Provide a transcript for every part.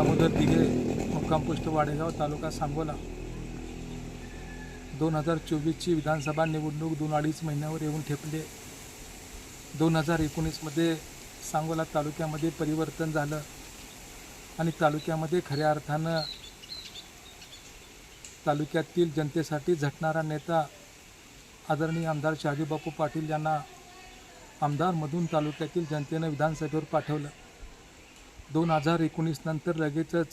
दामोदर दिघे मुक्कामपोस्ट वाडेगाव तालुका सांगोला. दोन हजार चोवीसची विधानसभा निवडणूक दोन अडीच महिन्यावर येऊन ठेपले. दोन हजार एकोणीसमध्ये सांगोला तालुक्यामध्ये परिवर्तन झालं आणि तालुक्यामध्ये खऱ्या अर्थानं तालुक्यातील जनतेसाठी झटणारा नेता आदरणीय आमदार शहाजीबापू पाटील यांना आमदारमधून तालुक्यातील जनतेनं विधानसभेवर पाठवलं. दोन हजार एकोणीस नंतर लगेचच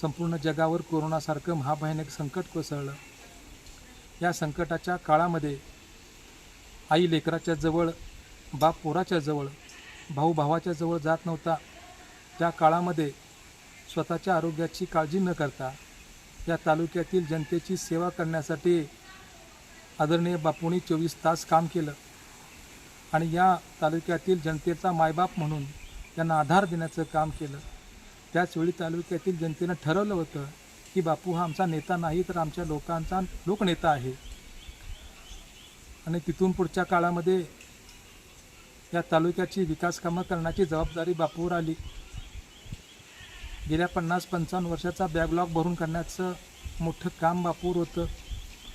संपूर्ण जगावर कोरोनासारखं महाभयानक संकट कोसळलं. या संकटाच्या काळामध्ये आई लेकराच्या जवळ बाप पोराच्या जवळ भाऊ भावाच्या जवळ जात नव्हता. त्या काळामध्ये स्वतःच्या आरोग्याची काळजी न करता या तालुक्यातील जनतेची सेवा करण्यासाठी आदरणीय बापूंनी चोवीस तास काम केलं. आणि या तालुक्यातील जनतेचा मायबाप म्हणून त्यांना आधार देण्याचं काम केलं. त्याचवेळी तालुक्यातील जनतेनं ठरवलं होतं की बापू हा आमचा नेता नाही तर आमच्या लोकांचा लोकनेता आहे. आणि तिथून पुढच्या काळामध्ये या तालुक्याची विकासकामं करण्याची जबाबदारी बापूवर आली. गेल्या पन्नास पंचावन्न वर्षाचा बॅकलॉग भरून करण्याचं मोठं काम बापूवर होतं.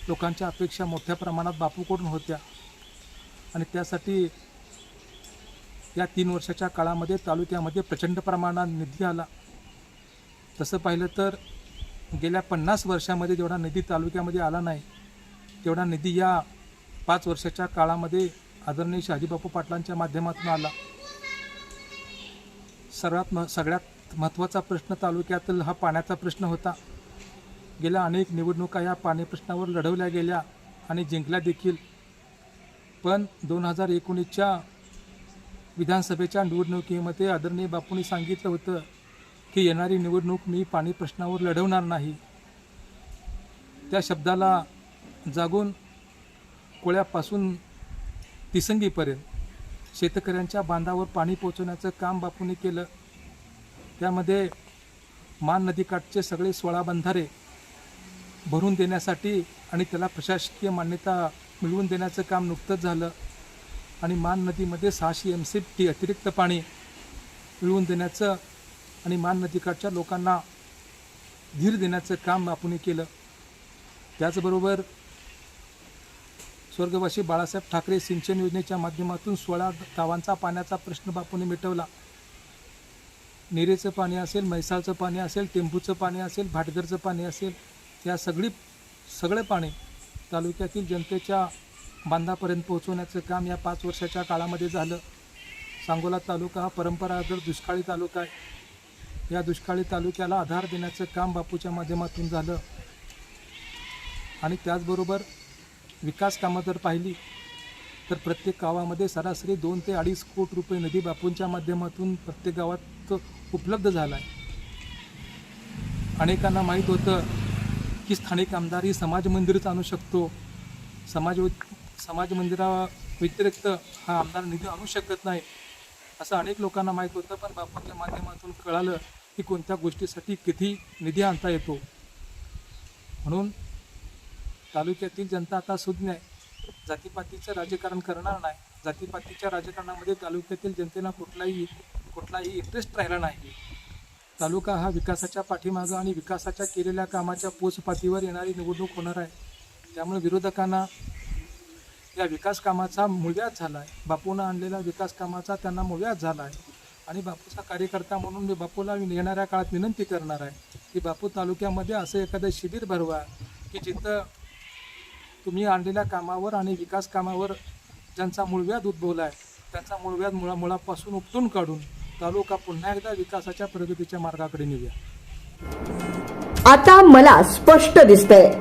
लोकांच्या अपेक्षा मोठ्या प्रमाणात बापूकडून होत्या. आणि त्यासाठी या तीन वर्षाच्या काळामध्ये तालुक्यामध्ये प्रचंड प्रमाणात निधी आला. तसं पाहिलं तर गेल्या पन्नास वर्षामध्ये जेवढा निधी तालुक्यामध्ये आला नाही तेवढा निधी या पाच वर्षाच्या काळामध्ये आदरणीय शहाजीबापू पाटलांच्या माध्यमातून आला. सर्वात म सगळ्यात महत्त्वाचा प्रश्न तालुक्यातील हा पाण्याचा प्रश्न होता. गेल्या अनेक निवडणुका या पाणी प्रश्नावर लढवल्या गेल्या आणि जिंकल्या देखील. पण दोन हजार एकोणीसच्या विधानसभेच्या निवडणुकीमध्ये आदरणीय बापूंनी सांगितलं होतं की येणारी निवडणूक मी पाणी प्रश्नावर लढवणार नाही. त्या शब्दाला जागून कोळ्यापासून तिसंगीपर्यंत शेतकऱ्यांच्या बांधावर पाणी पोहोचवण्याचं काम बापूंनी केलं. त्यामध्ये मान नदीकाठचे सगळे सोळा बंधारे भरून देण्यासाठी आणि त्याला प्रशासकीय मान्यता मिळवून देण्याचं काम नुकतंच झालं. आणि मान नदीमध्ये सहाशे एम सी टी अतिरिक्त पाणी मिळवून देण्याचं आणि मान नदीकाठच्या लोकांना धीर देण्याचं काम आपण केलं. त्याचबरोबर स्वर्गवासी बाळासाहेब ठाकरे सिंचन योजनेच्या माध्यमातून सोळा गावांचा पाण्याचा प्रश्न बापूने मिटवला. निरेचं पाणी असेल म्हैसाळचं पाणी असेल टेंभूचं पाणी असेल भाटघरचं पाणी असेल या सगळी सगळं पाणी तालुक्यातील जनतेच्या बांधापर्यंत पोहोचवण्याचं काम या पाच वर्षाच्या काळामध्ये झालं. सांगोला तालुका हा परंपरागत दुष्काळी तालुका आहे. या दुष्काळी तालुक्याला आधार देण्याचं काम बापूच्या माध्यमातून झालं. आणि त्याचबरोबर विकास कामं जर पाहिली तर प्रत्येक गावामध्ये सरासरी दोन ते अडीच कोटी रुपये निधी बापूंच्या माध्यमातून प्रत्येक गावात उपलब्ध झाला आहे. अनेकांना माहीत होतं की स्थानिक आमदार ही समाज मंदिरच आणू शकतो. समाज समाज मंदिरा व्यतिरिक्त हा आमदार निधी आणू शकत नाही असं अनेक लोकांना माहीत होतं पण बापूंच्या माध्यमातून कळालं की कोणत्या गोष्टीसाठी किती निधी आणता येतो. म्हणून तालुक्यातील जनता आता सुज्ञ आहे. जातीपातीचं राजकारण करणार नाही. जातीपातीच्या राजकारणामध्ये तालुक्यातील जनतेला कुठलाही कुठलाही इंटरेस्ट राहिला नाही. तालुका हा विकासाच्या पाठीमागं आणि विकासाच्या केलेल्या कामाच्या पोचपातीवर येणारी निवडणूक होणार आहे. त्यामुळे विरोधकांना या विकास कामाचा मुळव्याध झाला आहे बापूनं आणलेल्या विकास कामाचा त्यांना मुळव्याध झाला आहे आणि बापूचा कार्यकर्ता म्हणून मी बापूला येणाऱ्या काळात विनंती करणार आहे की बापू तालुक्यामध्ये असं एखादं शिबिर भरवा की जिथं तुम्ही आणलेल्या कामावर आणि विकास कामावर ज्यांचा मूळव्याध उद्भवला आहे त्यांचा मूळव्याध मुळा मुळापासून उपटून काढून तालुका पुन्हा एकदा विकासाच्या प्रगतीच्या मार्गाकडे नेऊया. आता मला स्पष्ट दिसतंय.